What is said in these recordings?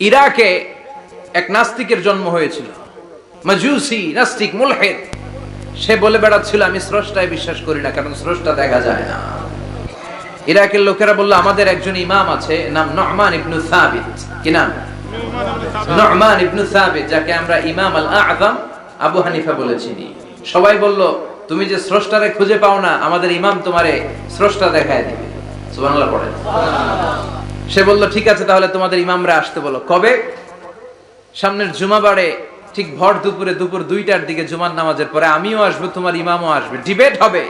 ইরাকে এক নাস্তিকের জন্ম হয়েছিল। মাজুসি, নাস্তিক, মুলহেদ। সে বলে বেড়াচ্ছিল আমি স্রষ্টায় বিশ্বাস করি না, কারণ স্রষ্টা দেখা যায় না। ইরাকের লোকেরা বলল, আমাদের একজন ইমাম আছে, নাম নহমান ইবনু সাবিত। কি নাম? নহমান ইবনু সাবিত, যাকে আমরা ইমাম আল আযম আবু হানিফা বলে চিনি সবাই বলল, তুমি যে স্রষ্টারে খুঁজে পাও না, আমাদের ইমাম তোমারে স্রষ্টা দেখায় দিবে। সুবহানাল্লাহ পড়েন। সে বলল, ঠিক আছে, তাহলে তোমাদের ইমামরা আসতে বলো। কবে? সামনের জুমাবারে, ঠিক ভর দুপুরে, দুপুর দুইটার দিকে জুমার নামাজের পরে আমিও আসব, তোমার ইমামও আসবে। ডিবেট হবে।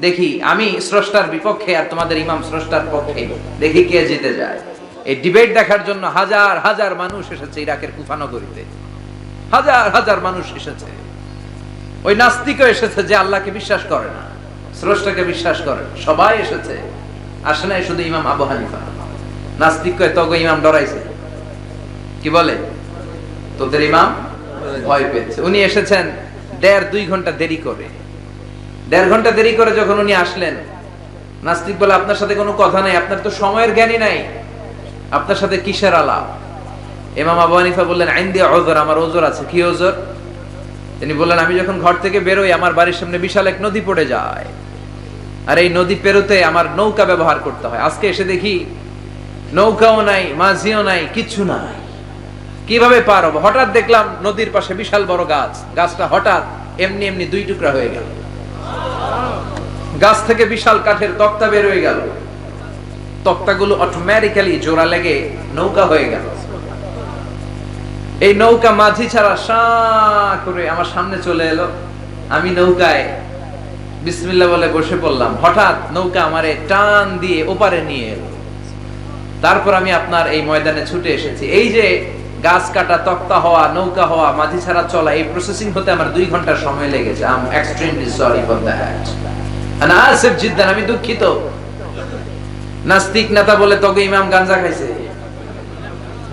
দেখি, আমি স্রষ্টার বিপক্ষে আর তোমাদের ইমাম স্রষ্টার পক্ষে। দেখি কে জিতে যায়। এই ডিবেট দেখার জন্য হাজার হাজার মানুষ এসেছে ইরাকের কুফানগরীতে। হাজার হাজার মানুষ এসেছে। ওই নাস্তিকও এসেছে যে আল্লাহকে বিশ্বাস করে না, স্রষ্টাকে বিশ্বাস করে সবাই এসেছে। আসে নাই শুধু ইমাম আবু হানিফা। নাস্তিক কয়, তগো ইমাম ডরাইছে। কি বলে? তোদের ইমাম ভয় পেয়েছে। উনি এসেছেন দেড় দুই ঘণ্টা দেরি করে। দেড় ঘণ্টা দেরি করে যখন উনি আসলেন, নাস্তিক বলে, আপনার সাথে কোনো কথা নাই, আপনার তো সময়ের জ্ঞানই নাই। আপনার সাথে কিসের আলাপ? ইমাম আবু হানিফা বললেন আইন দিয়ে ওজোর, আমার ওজোর আছে। কি ওজোর? তিনি বললেন, আমি যখন ঘর থেকে বেরোই, আমার বাড়ির সামনে বিশাল এক নদী পড়ে যায়। আর এই নদী পেরোতে আমার নৌকা ব্যবহার করতে হয়। আজকে এসে দেখি নৌকাও নাই, মাঝিও নাই কিচ্ছু নাই। কীভাবে পার হব? হঠাৎ দেখলাম নদীর পাশে বিশাল বড় গাছ। গাছটা হঠাৎ এমনি এমনি দুই টুকরা হয়ে গেল। গাছ থেকে বিশাল কাঠের তক্তা বের হয়ে গেল। তক্তাগুলো অটোমেটিক্যালি জোড়া লেগে নৌকা হয়ে গেল। এই নৌকা মাঝি ছাড়া সা করে আমার সামনে চলে এলো। আমি নৌকায় বিসমিল্লা বলে বসে পড়লাম। হঠাৎ নৌকা আমারে টান দিয়ে ওপারে নিয়ে এলো। তারপর আমি আপনার এই ময়দানে ছুটে এসেছি। এই যে গাছ কাটা, তক্তা হওয়া, নৌকা হওয়া মাঝি ছাড়া চলা, এই প্রসেসিং হতে আমার দুই ঘণ্টা সময় লেগেছে। I am extremely sorry for that Asif Zidan, আমি দুঃখিত। নাস্তিক নেতা বলে, তোকে ইমাম গাঞ্জা খাইছে।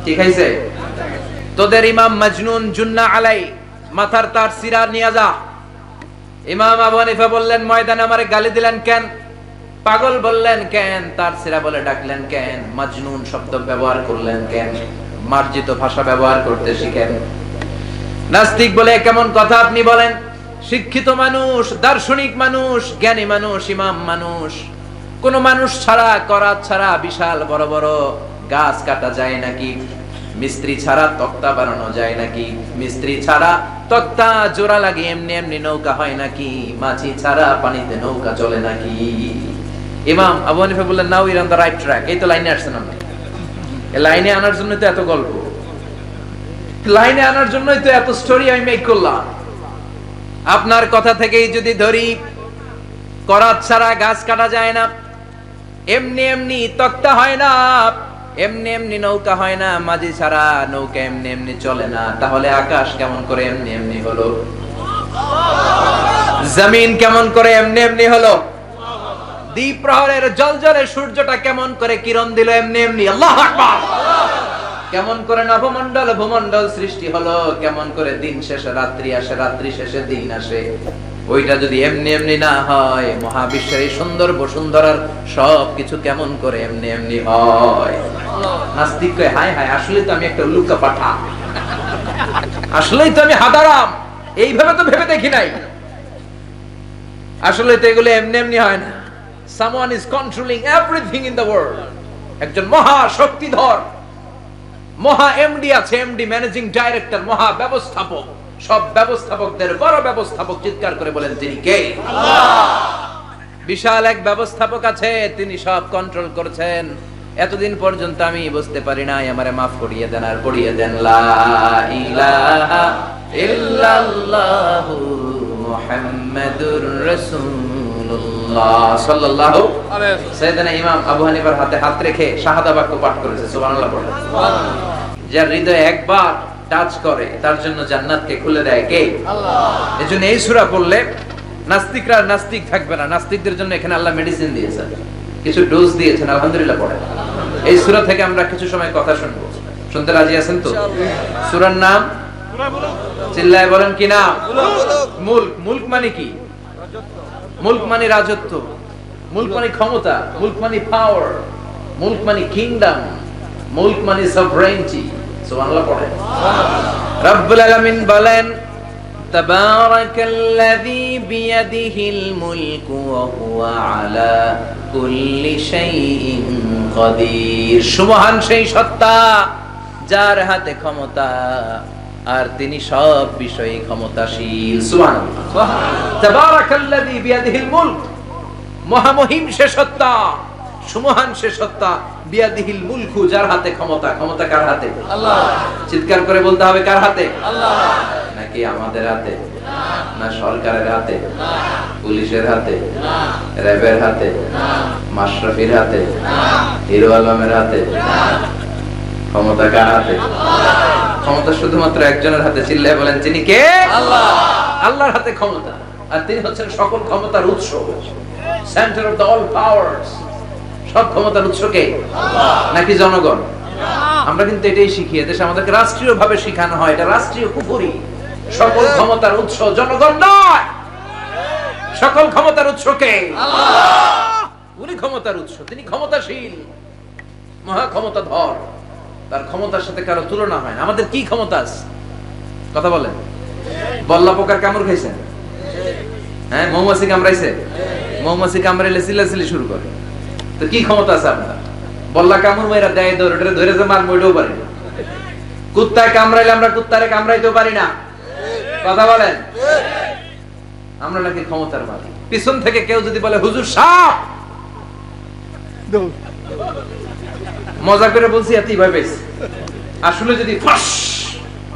কি খাইছে? তোদের ইমাম মজনুন জুন্না আলাই, মাথার তার সিরা নিয়ে যা। ইমাম আবু হানিফা বললেন, ময়দানে আমারে গালি দিলেন কেন? পাগল বললেন কেন? তার সিরা বলে ডাকলেন কেন? মজনুন শব্দ ব্যবহার করলেন কেন? মার্জিত ভাষা ব্যবহার করতে শিখেন। নাস্তিক বলে কেমন কথা আপনি বলেন? শিক্ষিত মানুষ, দার্শনিক মানুষ, জ্ঞানী মানুষ, ইমাম মানুষ। কোন মানুষ ছাড়া, করাত ছাড়া বিশাল বড় বড় গাছ কাটা যায় নাকি? মিস্ত্রি ছাড়া তক্তা বানানো যায় নাকি? মিস্ত্রি ছাড়া তক্তা জোড়া লাগে এমনি এমনি নৌকা হয় নাকি? মাছি ছাড়া পানিতে নৌকা চলে নাকি? ইমাম আবু হানিফা বললেন, now you're on the right track এই তো লাইনে আসছেন আপনি। লাইনে আনার জন্য তো এত গল্প। লাইনে আনার জন্যই তো এত স্টোরি আমি মেক করলাম। আপনার কথা থেকেই যদি ধরি, করাত ছাড়া গাছ কাটা যায় না। এমনি এমনি তক্তা হয় না। এমনি এমনি নৌকা হয় না। মাঝি ছাড়া নৌকা এমনি এমনি চলে না। তাহলে আকাশ কেমন করে এমনি এমনি হলো? জমিন কেমন করে এমনি এমনি হলো? দ্বীপ প্রহরের জল জলে সূর্যটা কেমন করে কিরণ দিল এমনি এমনি? আল্লাহ আকবার! কেমন করে নবমণ্ডল, ভূমণ্ডল সৃষ্টি হলো, কেমন করে দিন শেষে, রাত্রি আসে, রাত্রি শেষে দিন আসে। ওইটা যদি এমনি এমনি না হয়, মহাবিশ্বের এই সুন্দর বসুন্ধরার সব কিছু কেমন করে এমনি এমনি হয়? নাস্তিক কয়, হায় হায় আসলে তো আমি একটা উল্লুকা পাঠা। আসলেই তো আমি হাদারাম। এইভাবে তো ভেবে দেখি নাই। আসলে তো এগুলো এমনি এমনি হয় না। Someone is controlling everything in the world একজন মহা শক্তিধর মহা এমডি আছে এমডি ম্যানেজিং ডাইরেক্টর মহা ব্যবস্থাপক। সব ব্যবস্থাপকদের বড় ব্যবস্থাপক চিৎকার করে বলেন তিনি কে? বিশাল এক ব্যবস্থাপক আছে তিনি সব কন্ট্রোল করছেন। এতদিন পর্যন্ত আমি বুঝতে পারি নাই আমারে মাফ করিয়ে দেন আর পড়িয়ে দেন লা ইলাহা ইল্লাল্লাহু মুহাম্মাদুর রাসূলুল্লাহ সাল্লাল্লাহু সাইয়েদনা ইমাম আবু হানিফার হাতে হাত রেখে শাহাদা বাক্য পাঠ করেছে সুবহানাল্লাহ পড়ে। যার হৃদয় একবার টাচ করে তার জন্য জান্নাতকে খুলে দেয় কে? আল্লাহ। এজন্য এই সূরা পড়লে নাস্তিকরা নাস্তিক থাকবে না। নাস্তিকদের জন্য এখানে আল্লাহ মেডিসিন দিয়েছেন। কিছু ডোজ দিয়েছেন আলহামদুলিল্লাহ পড়ে। এই সূরা থেকে আমরা কিছু সময় কথা শুনব। শুনতে রাজি আছেন তো? সূরার নাম চিল্লায় বলেন কি নাম? মুলক। মুলক মানে কি? মুল্ক মানে রাজত্ব, মুল্ক মানে ক্ষমতা, মুল্ক মানে পাওয়ার মুল্ক মানে কিংডম মুল্ক মানে সভরেন্টি সুবহানাল্লাহ পড়ে রব্বুল আলামিন বলেন, তাবারাকাল্লাযী বিয়াদিহিল মুলকু ওয়া হুয়া আলা কুল্লি শাইইন কদির সুবহান সেই সত্তা যার হাতে ক্ষমতা, আর তিনি সব বিষয়ে ক্ষমতাশীল। সুবহানাল্লাহ সুবহানাল্লাহ। তাবারাকাল্লাযী বিয়াদিহিল মুলক। মহামহিম সে সত্তা সুমহান সে সত্তা বিয়াদিহিল মুলকু যার হাতে ক্ষমতা ক্ষমতা কার হাতে? আল্লাহ। চিৎকার করে বলতে হবে কার হাতে? আল্লাহ। নাকি আমাদের হাতে? না সরকারের হাতে? পুলিশের হাতে? র্যাবের হাতে? মাশরাফির হাতে? হিরো আলমের হাতে? ক্ষমতা কার হাতে? ক্ষমতা শুধুমাত্র একজনের হাতে চিল্লায় বলেন তিনি কে? আল্লাহ। আল্লাহর হাতে ক্ষমতা। আর তিনি হচ্ছেন সকল ক্ষমতার উৎস। Centre of the all powers সব ক্ষমতার উৎস কে? নাকি জনগণ? আমরা কিন্তু এটাই শিখি দেশে আমাদেরকে রাষ্ট্রীয় ভাবে শেখানো হয়। এটা রাষ্ট্রীয় কুফুরি সকল ক্ষমতার উৎস জনগণ নয়। সকল ক্ষমতার উৎস কে? উনি ক্ষমতার উৎস তিনি ক্ষমতাশীল। মহা ক্ষমতা ধর তার ক্ষমতার সাথে কারও তুলনা হয় না। আমাদের কি ক্ষমতা আছে? কথা বলেন। বল্লা পোকার কামড় খাইছেন? হ্যাঁ মৌমাছি কামড়াইছে? মৌমাছি কামড়াইলে চিল্লাচিল্লি শুরু করে। তো কি ক্ষমতা আছে আপনার? বল্লা কামড় মেয়েরা দেয় ওটা ধরে যে মার মইটাও পারি। কুত্তায় কামড়াইলে আমরা কুত্তারে কামড়াইতেও পারি না। কথা বলেন? আমরা নাকি ক্ষমতার মালিক। পিছন থেকে কেউ যদি বলে, হুজুর সাপ মজা করে বলছি, এতই পেয়েছি। আসলে যদি ফাঁস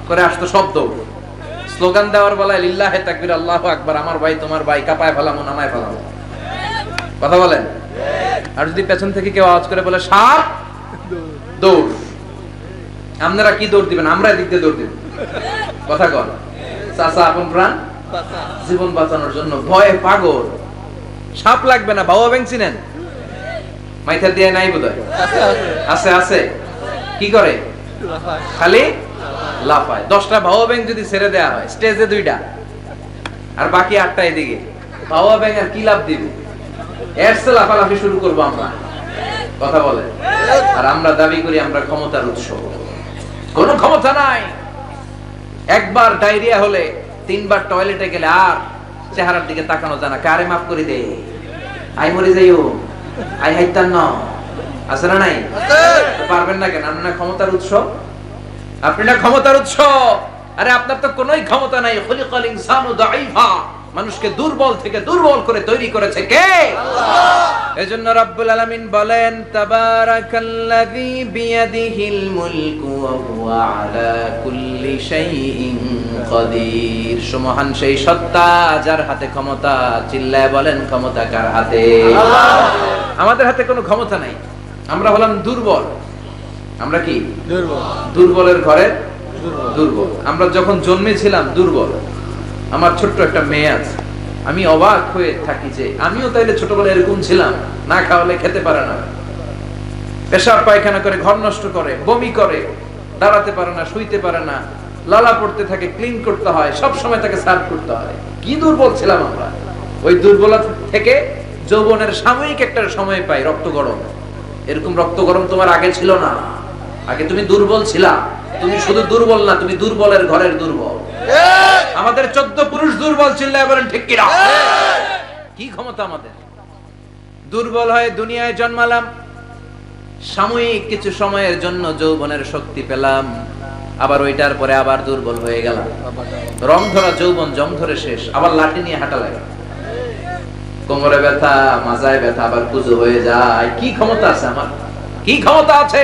করে আসতো শব্দ স্লোগান দেওয়ার বেলায় লিল্লাহে তাকবির, আল্লাহ আকবার, আমার ভাই, তোমার ভাই, কাপায় ফেলামো, নামায় ফেলামো। কথা বলেন? আর যদি পেছন থেকে কেউ আওয়াজ করে বলে, সাপ, দৌড়। আপনারা কি দৌড় দিবেন? আমরা এদিক দিয়ে দৌড় দিব। কথা কর চাচা, আপন প্রাণ? জীবন বাঁচানোর জন্য ভয়ে পাগল। সাপ লাগবে না, বাবা ব্যাংক চিনেন মাইথা দিয়ে নাই বোধ আছে আছে। কি করে? খালি? লাফায় দশটা ভাওয়া ব্যাংক যদি ছেড়ে দেওয়া হয় স্টেজে দুইটা। আর বাকি আটটা এদিকে। ভাওয়া ব্যাংক আর কি লাভ দিবে? এর চেয়ে লাফালাফি শুরু করব আমরা। কথা বলে। আর আমরা দাবি করি আমরা ক্ষমতার উৎস। কোনো ক্ষমতা নাই। একবার ডায়রিয়া হলে তিনবার টয়লেটে গেলে আর চেহারার দিকে তাকানো যায় না। কারে মাফ করে দে? আই মরে যাইও। আই হাইতান ন আছে না নাই? পারবেন না কেন? না ক্ষমতার উৎস? আপনি না ক্ষমতার উৎস? আরে আপনার তো কোনোই ক্ষমতা নাই। খলিকাল ইনসানু দাঈফা। মানুষকে দুর্বল থেকে দুর্বল করে তৈরি করেছে কে? এজন্য রাব্বুল আলামিন বলেন তাবারাকাল্লাযী বিয়াদিহিল মুলকু ওয়া হুয়া আলা কুল্লি শাইইন কাদির সুমহান সেই সত্তা যার হাতে ক্ষমতা চিল্লায় বলেন ক্ষমতা কার হাতে? আমাদের হাতে কোনো ক্ষমতা নাই। আমরা হলাম দুর্বল। আমরা কি? দুর্বলের ঘরে? দুর্বল। আমরা যখন জন্মেছিলাম দুর্বল। আমার ছোট্ট একটা মেয়ে আছে। আমি অবাক হয়ে থাকি যে আমিও তাইলে ছোটবেলায় এরকম ছিলাম। না খাওয়ালে খেতে পারে না। পেশাব পায়খানা করে ঘর নষ্ট করে বমি করে দাঁড়াতে পারে না শুইতে পারে না লালা পড়তে থাকে ক্লিন করতে হয় সব সময় তাকে সার্ভ করতে হয়। কি দুর্বল ছিলাম আমরা? ওই দুর্বলতা থেকে যৌবনের সাময়িক একটা সময় পাই রক্ত গরম। এরকম রক্ত গরম তোমার আগে ছিল না। আগে তুমি দুর্বল ছিলা। তুমি শুধু দুর্বল না তুমি দুর্বলের ঘরের দুর্বল। আমাদের চোদ্দ পুরুষ দুর্বল বলেন ঠিক কিনা? কি ক্ষমতা আমাদের? দুর্বল হয়ে দুনিয়ায় জন্মালাম সাময়িক কিছু সময়ের জন্য যৌবনের শক্তি পেলাম আবার ওইটার পরে আবার দুর্বল হয়ে গেলাম। রং ধরা যৌবন জং ধরে শেষ আবার লাঠি নিয়ে হাঁটা লাগে। কোমরে ব্যথা মাজায় ব্যথা আবার পুজো হয়ে যায়। কি ক্ষমতা আছে আমার? কি ক্ষমতা আছে?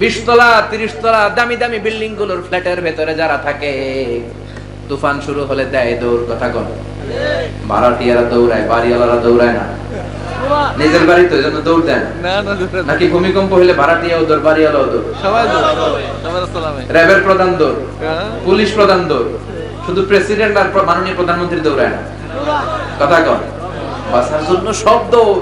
বিশ তলা তিরিশ তলা দামি দামি বিল্ডিংগুলোর ফ্ল্যাটের ভেতরে যারা থাকে তুফান শুরু হলে দেয় দৌড় কথা কন। ভাড়াটিয়ারা দৌড়ায় বাড়িওয়ালারা দৌড়ায় না। নিজের বাড়ি তো এজন্য দৌড় দেন। নাকি ভূমিকম্প হলে ভাড়াটিয়া দৌড় বাড়িওয়ালাও দৌড়? সবাই র্যাবের প্রধান দৌড় হ্যাঁ? পুলিশ প্রধান দৌড়। শুধু প্রেসিডেন্ট আর মাননীয় প্রধানমন্ত্রী দৌড়ায় না। কথা কন। বাসার জন্য সব দৌড়।